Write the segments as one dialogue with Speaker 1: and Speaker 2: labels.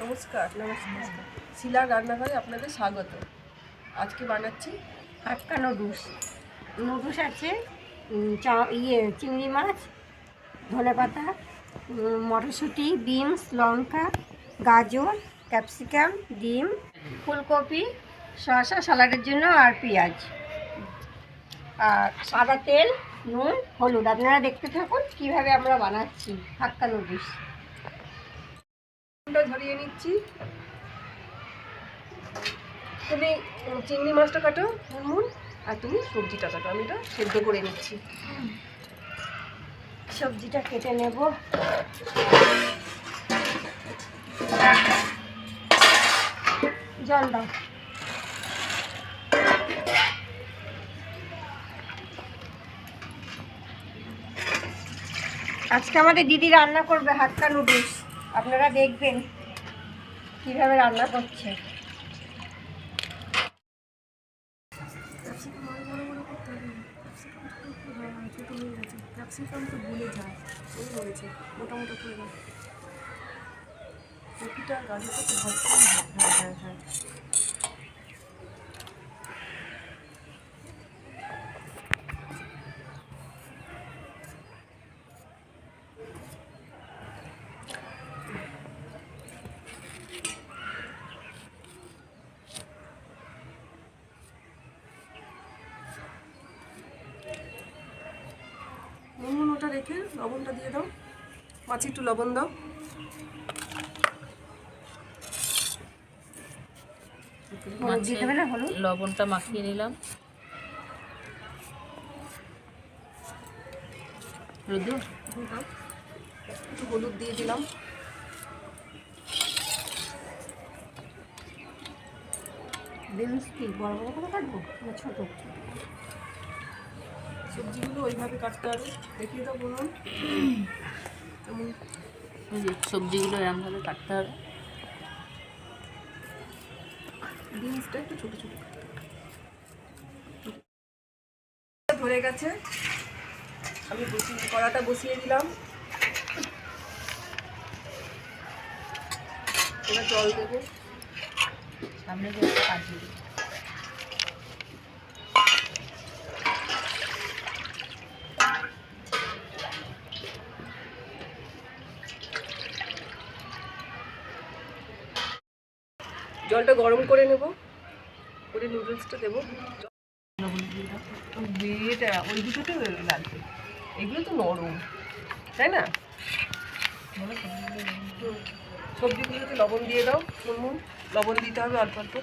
Speaker 1: নমস্কার। নমস্কার। শিলার রান্নাঘরে আপনাদের স্বাগত। আজকে বানাচ্ছি
Speaker 2: হাক্কা নুডলস নুডলস আছে চা- ইয়ে চিংড়ি মাছ ধনে পাতা মটরশুঁটি বিনস লঙ্কা গাজর ক্যাপসিকাম ডিম ফুলকপি শসা সালাডের জন্য আর পেঁয়াজ। আর সাদা তেল নুন হলুদ। আপনারা দেখতে থাকুন কীভাবে আমরা বানাচ্ছি হাক্কা নুডলস
Speaker 1: নুনটা ঝরিয়ে নিচ্ছি। তুমি চিংড়ি মাছটা কাটো মুনমুন আর তুমি সবজিটা কাটো। আমি এটা সেদ্ধ করে নিচ্ছি।
Speaker 2: সবজিটা কেটে নেব। জল দাও। আজকে আমাদের দিদি রান্না করবে হাক্কা নুডলস। আপনারা দেখবেন কীভাবে রান্না করছে।
Speaker 1: ক্যাপসিকাম তো হ্যাঁ হ্যাঁ হ্যাঁ নুন ওটা রেখে লবণটা দিয়ে দাও। মাছে একটু লবণ দাও।
Speaker 2: হলুদ দিয়ে দেবে না হলুদ?
Speaker 3: লবণটা মাখিয়ে নিলাম। রুদু
Speaker 1: হুম, দাও। একটু হলুদ দিয়ে দিলাম।
Speaker 2: কি? বড় বড় করে কাটবো ছোটো?
Speaker 1: সবজিগুলো ওইভাবে কাটতে হবে। দেখিয়ে দাও বলুন।
Speaker 3: সবজিগুলো এরমভাবে কাটতে হবে।
Speaker 1: বিনসটা একটু ছোটো ছোটো। ধরে গেছে। আমি বসিয়ে, কড়াটা বসিয়ে দিলাম। এবার জল দেবো।
Speaker 3: সামনে যে একটা কাজ দিবি।
Speaker 1: জলটা গরম করে নেব করে নুডলসটা দেবো। এটা ওই দুটোতে লাগবে এগুলো তো নরম, তাই না। সবজিগুলোতে লবণ দিয়ে দাও মুনমুন লবণ দিতে হবে অল্প অল্প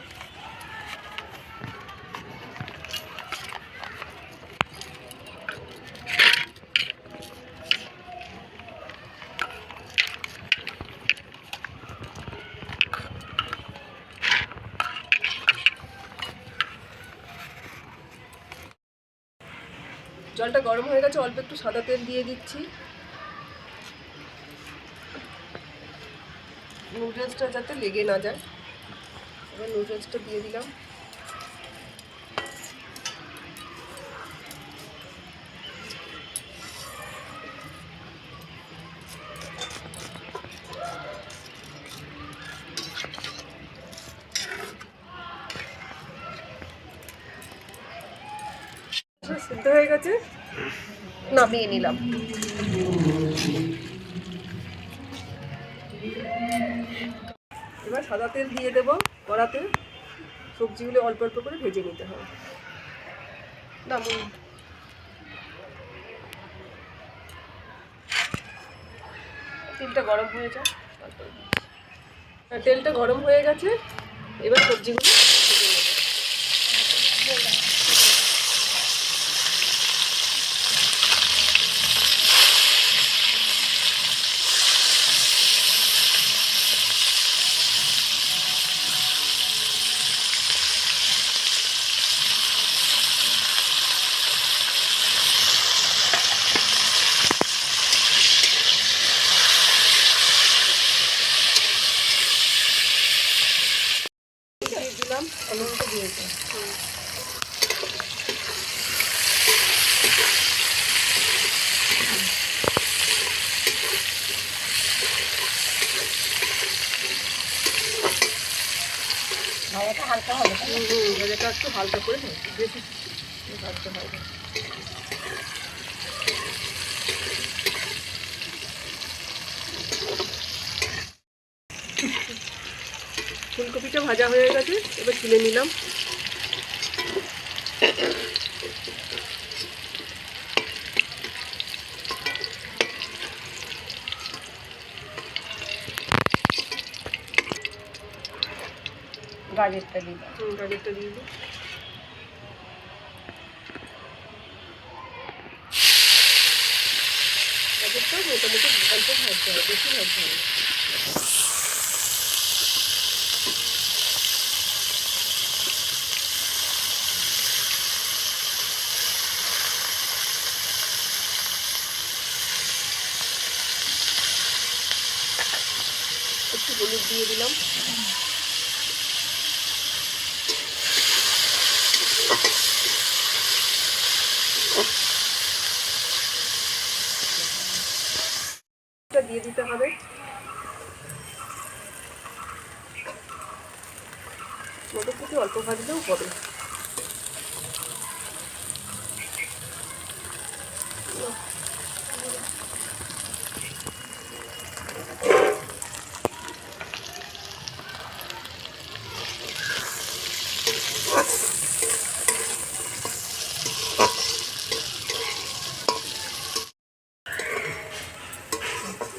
Speaker 1: জলটা গরম হয়ে গেছে, অল্প একটু সাদা তেল দিয়ে দিচ্ছি। নুডলসটা যাতে লেগে না যায়। এবার নুডলসটা দিয়ে দিলাম। নামিয়ে নিলাম। এবার সাদা তেল দিয়ে দেবো কড়াতে। সবজিগুলো অল্প অল্প করে ভেজে নিতে হবে। না মুন- তেলটা গরম হয়ে যায় হ্যাঁ, তেলটা গরম হয়ে গেছে এবার সবজিগুলো ভেজে নেব দিয়ে দিলাম লবণটা দিয়েছে
Speaker 2: ভাজাটা হালকা হবে তাই না?
Speaker 1: হুম, হুম, ভাজাটা একটু হালকা করে ভাজতে বেশি ভাজতে হবে ফুলকপিটা ভাজা হয়ে গেছে, এবার তুলে নিলাম।
Speaker 2: গাজরটা দিই
Speaker 1: হুম, গাজরটা দিয়ে মোটামুটি অল্প ভাজতে বেশি ভাজতে হবে একটু হলুদ দিয়ে দিলাম এটা দিয়ে দিতে হবে মটরশুঁটি অল্প ভাজলেও হবে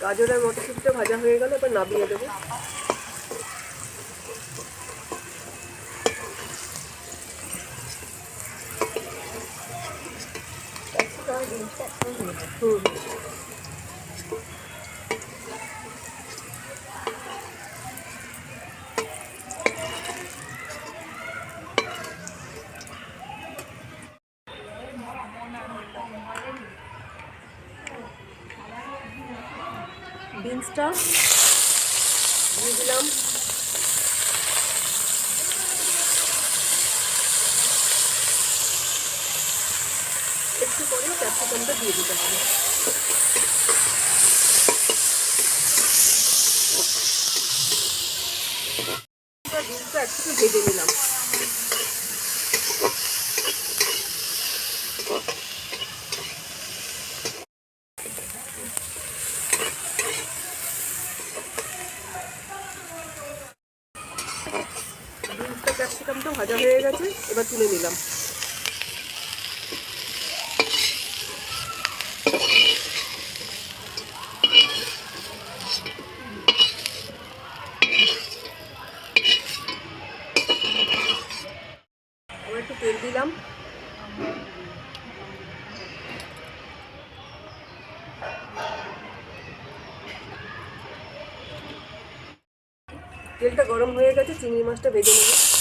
Speaker 1: গাজর আর মটরশুঁটিটা ভাজা হয়ে গেল এবার নামিয়ে দেবো। হুম বিনসটা দিয়ে দিলাম একটু পরে ক্যাপসিকামটা দিয়ে দিতে হবে। বিনসটা একটু ভেজে নিলাম। ক্যাপসিকামটা ভাজা হয়ে গেছে এবার তুলে নিলাম। তেল দিলাম। তেলটা গরম হয়ে গেছে চিংড়ি মাছটা ভেজে নেব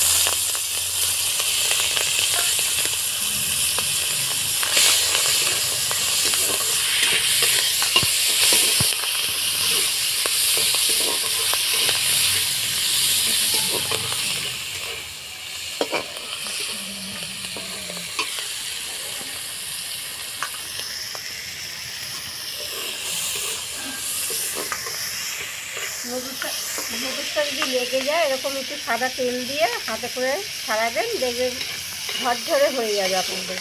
Speaker 2: নুডলসটা নুডলসটা যদি লেগে যায় এরকম একটু সাদা তেল দিয়ে হাতে করে ছাড়াবেন দেখবেন ঝরঝরে হয়ে যাবে আপনাদের।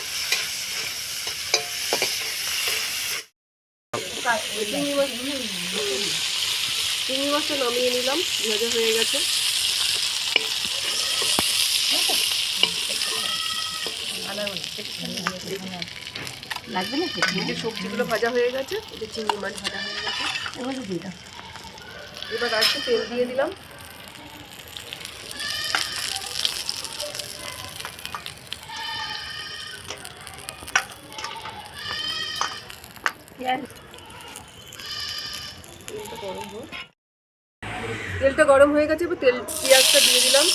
Speaker 1: চিংড়ি মাছ চিংড়ি মাছটা নামিয়ে নিলাম ভাজা হয়ে গেছে।
Speaker 3: লাগবে না
Speaker 1: যে সবজিগুলো ভাজা হয়ে গেছে যে চিংড়ি মাছ ভাজা হয়ে গেছে।
Speaker 3: এবার দিয়ে দাও।
Speaker 1: এবার তেল দিয়ে দিলাম। তেলটা গরম হয়ে গেছে এবার তেল পেঁয়াজটা দিয়ে দিলাম।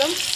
Speaker 1: লঙ্কাটা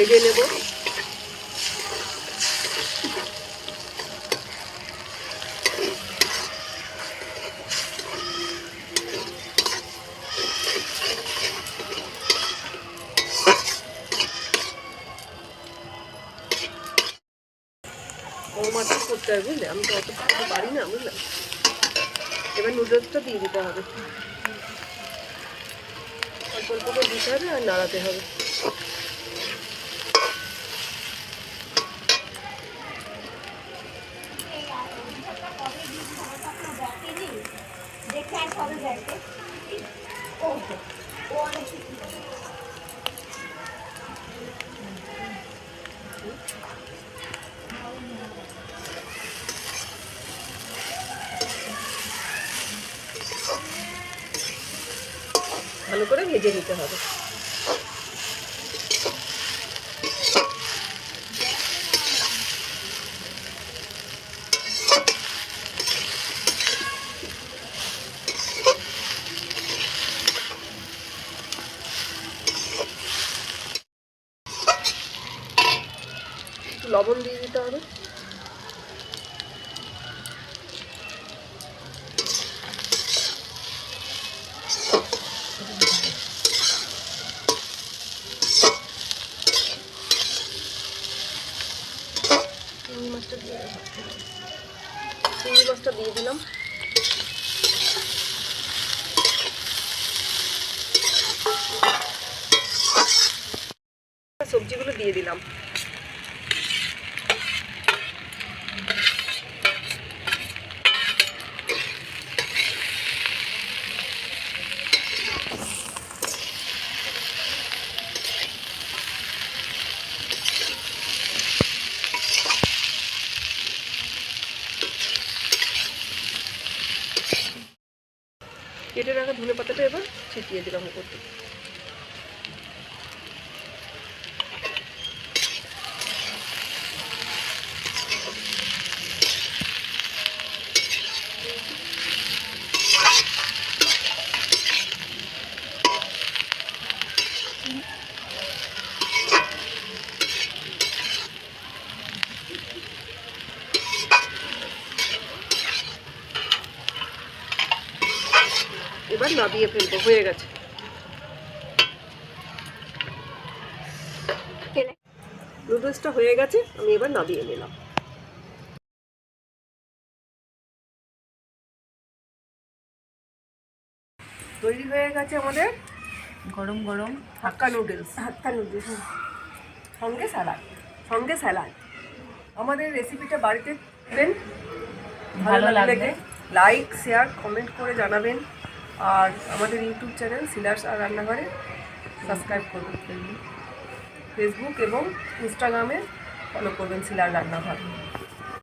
Speaker 1: ভেজে নেব। করতে হবে বুঝলে? আমি তো অত পারি না বুঝলে? এবার নুডলসটা দিয়ে দিতে হবে। দিতে হবে আর নাড়াতে হবে। ভালো করে ভেজে নিতে হবে। লবণ দিয়ে দিতে হবে। চিংড়ি মাছটা দিয়ে চিংড়ি মাছটা দিয়ে দিলাম। সবজিগুলো দিয়ে দিলাম কেটে রাখা ধনে পাতাটা এবার ছিটিয়ে দিলাম উপর থেকে। নাবিয়ে ফেলব হয়ে গেছে। নুডলসটা হয়ে গেছে আমি এবার নাবিয়ে নিলাম। তৈরি হয়ে গেছে আমাদের
Speaker 3: গরম গরম।
Speaker 1: হাক্কা নুডলস
Speaker 2: হাক্কা নুডলস
Speaker 1: সঙ্গে স্যালাড সঙ্গে স্যালাড আমাদের রেসিপিটা বাড়িতে দেন
Speaker 3: ভালো লাগবে।
Speaker 1: লাইক শেয়ার কমেন্ট করে জানাবেন। আর আমাদের ইউটিউব চ্যানেল সিলার্স আর রান্নাঘরে সাবস্ক্রাইব করবেন। ফেসবুক এবং ইনস্টাগ্রামে ফলো করবেন সিলার রান্নাঘর।